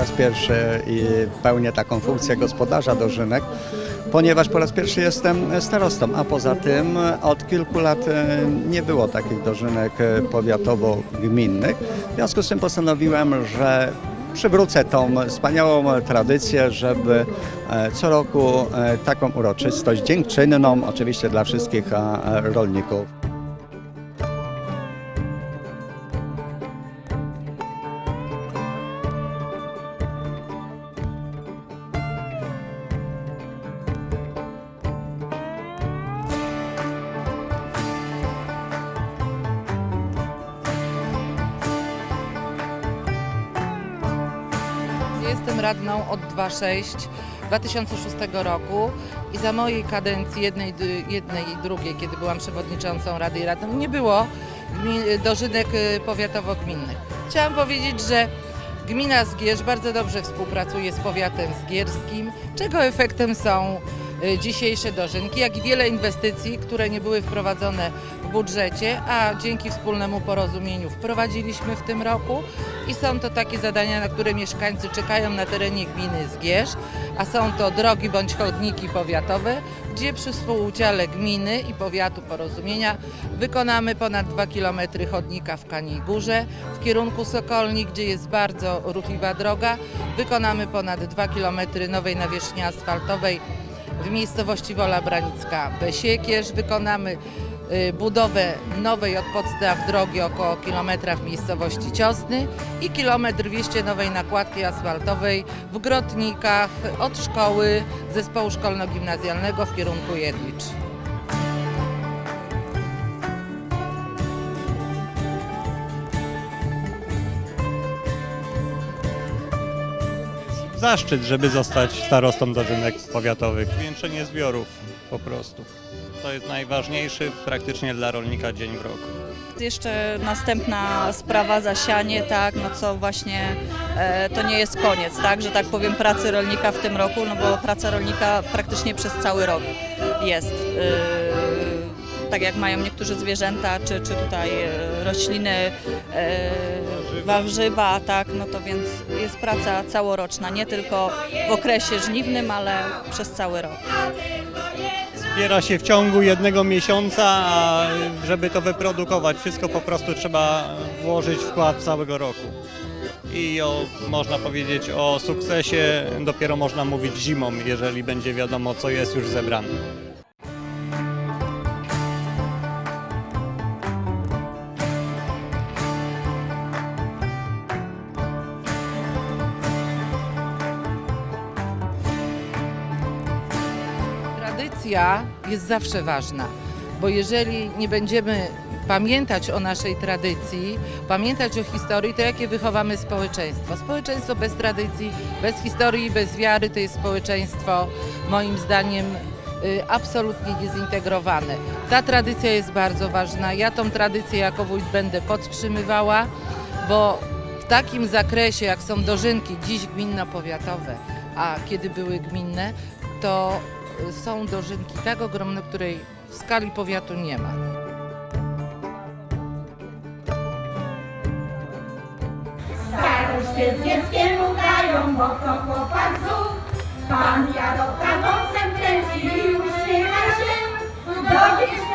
raz pierwszy i pełnię taką funkcję gospodarza dożynek, ponieważ po raz pierwszy jestem starostą, a poza tym od kilku lat e, nie było takich dożynek e, powiatowo-gminnych. W związku z tym postanowiłem, że przywrócę tą wspaniałą tradycję, żeby e, co roku taką uroczystość dziękczynną, oczywiście dla wszystkich rolników. Jestem radną od 26 2006 roku i za mojej kadencji jednej, jednej i drugiej, kiedy byłam przewodniczącą Rady i Radną, nie było dożynek y, powiatowo-gminnych. Chciałam powiedzieć, że gmina Zgierz bardzo dobrze współpracuje z powiatem zgierskim, czego efektem są dzisiejsze dożynki, jak i wiele inwestycji, które nie były wprowadzone w budżecie, a dzięki wspólnemu porozumieniu wprowadziliśmy w tym roku i są to takie zadania, na które mieszkańcy czekają na terenie gminy Zgierz, a są to drogi bądź chodniki powiatowe, gdzie przy współudziale gminy i powiatu porozumienia wykonamy ponad 2 km chodnika w Kaniej Górze. W kierunku Sokolni, gdzie jest bardzo ruchliwa droga, wykonamy ponad 2 km nowej nawierzchni asfaltowej w miejscowości Wola Branicka Besiekierz. Wykonamy y, budowę nowej od podstaw drogi około kilometra w miejscowości Ciosny i kilometr 200 nowej nakładki asfaltowej w Grotnikach od szkoły zespołu szkolno-gimnazjalnego w kierunku Jedlicz. Zaszczyt, żeby zostać starostą dożynek powiatowych. Zwiększenie zbiorów po prostu. To jest najważniejszy praktycznie dla rolnika dzień w roku. Jeszcze następna sprawa, zasianie, tak, no co właśnie e, to nie jest koniec, tak, że tak powiem pracy rolnika w tym roku, no bo praca rolnika praktycznie przez cały rok jest. E, tak jak mają niektórzy zwierzęta, czy, czy tutaj e, rośliny, e, warzywa, tak, no to więc jest praca całoroczna, nie tylko w okresie żniwnym, ale przez cały rok. Zbiera się w ciągu jednego miesiąca, a żeby to wyprodukować, wszystko po prostu trzeba włożyć wkład całego roku. I o, można powiedzieć o sukcesie dopiero można mówić zimą, jeżeli będzie wiadomo, co jest już zebrane. Jest zawsze ważna, bo jeżeli nie będziemy pamiętać o naszej tradycji, pamiętać o historii, to jakie wychowamy społeczeństwo? Społeczeństwo bez tradycji, bez historii bez wiary to jest społeczeństwo moim zdaniem y, absolutnie niezintegrowane. Ta tradycja jest bardzo ważna. Ja tą tradycję jako wójt będę podtrzymywała, bo w takim zakresie, jak są dożynki dziś gminno-powiatowe, a kiedy były gminne, to są dożynki tak ogromne, której w skali powiatu nie ma. Staroście z dzieckiem udają, bo to chłopak zuch. Pan Jarota nosem kręci i uśmiecha się, do wieśnianek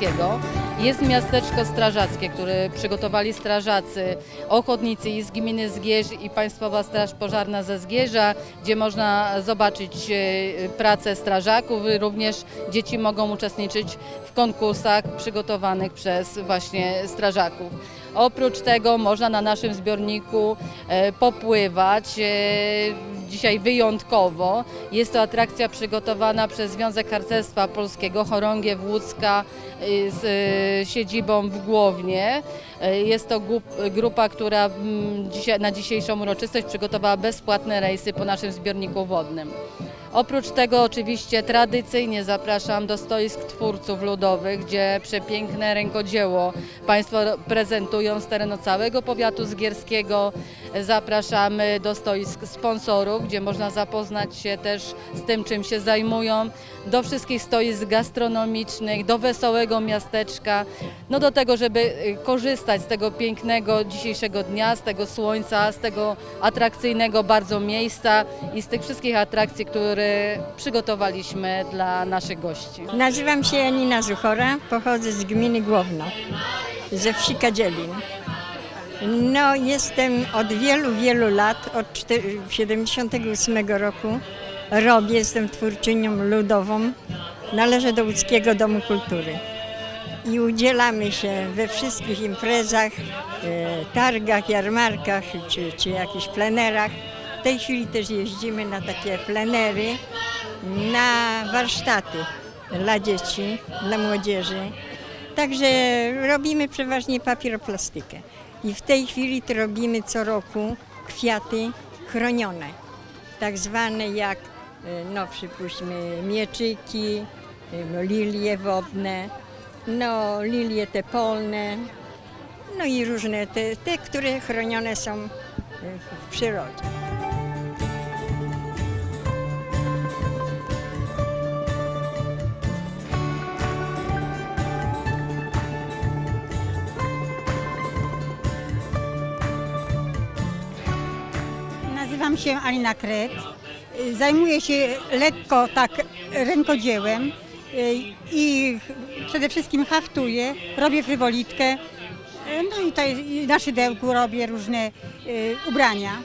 Gierskiego. Jest miasteczko strażackie, które przygotowali strażacy, ochotnicy i z gminy Zgierz i Państwowa Straż Pożarna ze Zgierza, gdzie można zobaczyć e, pracę strażaków. Również dzieci mogą uczestniczyć w konkursach przygotowanych przez właśnie strażaków. Oprócz tego można na naszym zbiorniku e, popływać. Dzisiaj wyjątkowo. Jest to atrakcja przygotowana przez Związek Harcerstwa Polskiego Chorągiew Łódzka e, z e, siedzibą w Głownie. E, Jest to grupa, która mm, na dzisiejszą uroczystość przygotowała bezpłatne rejsy po naszym zbiorniku wodnym. Oprócz tego oczywiście tradycyjnie zapraszam do stoisk twórców ludowych, gdzie przepiękne rękodzieło Państwo prezentują z terenu całego powiatu zgierskiego. Zapraszamy do stoisk sponsorów, gdzie można zapoznać się też z tym, czym się zajmują, do wszystkich stoisk gastronomicznych, do wesołego miasteczka, no do tego, żeby y, korzystać z tego pięknego dzisiejszego dnia, z tego słońca, z tego atrakcyjnego bardzo miejsca i z tych wszystkich atrakcji, które przygotowaliśmy dla naszych gości. Nazywam się Janina Zuchora, pochodzę z gminy Głowno, ze wsi Kadzielin. No, jestem od wielu, wielu lat, od 1978 roku robię, jestem twórczynią ludową, należę do Łódzkiego Domu Kultury. I udzielamy się we wszystkich imprezach, e, targach, jarmarkach czy, czy jakichś plenerach. W tej chwili też jeździmy na takie plenery, na warsztaty dla dzieci, dla młodzieży. Także robimy przeważnie papieroplastykę. I w tej chwili to robimy co roku kwiaty chronione, tak zwane jak, e, no przypuśćmy, mieczyki, e, lilie wodne, no lilie te polne, no i różne te, te które chronione są e, w przyrodzie. Nazywam się Alina Kret. Zajmuję się lekko tak rękodziełem y, i przede wszystkim haftuję, robię frywolitkę. No i to na szydełku robię różne y, ubrania.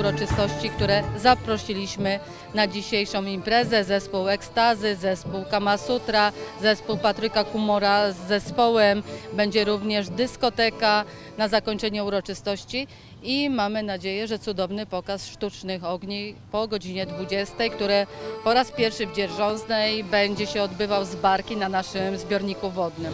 Uroczystości, które zaprosiliśmy na dzisiejszą imprezę. Zespół Ekstazy, zespół Kamasutra, zespół Patryka Kumora z zespołem. Będzie również dyskoteka na zakończenie uroczystości i mamy nadzieję, że cudowny pokaz sztucznych ogni po godzinie 20, które po raz pierwszy w Dzierżąznej będzie się odbywał z barki na naszym zbiorniku wodnym.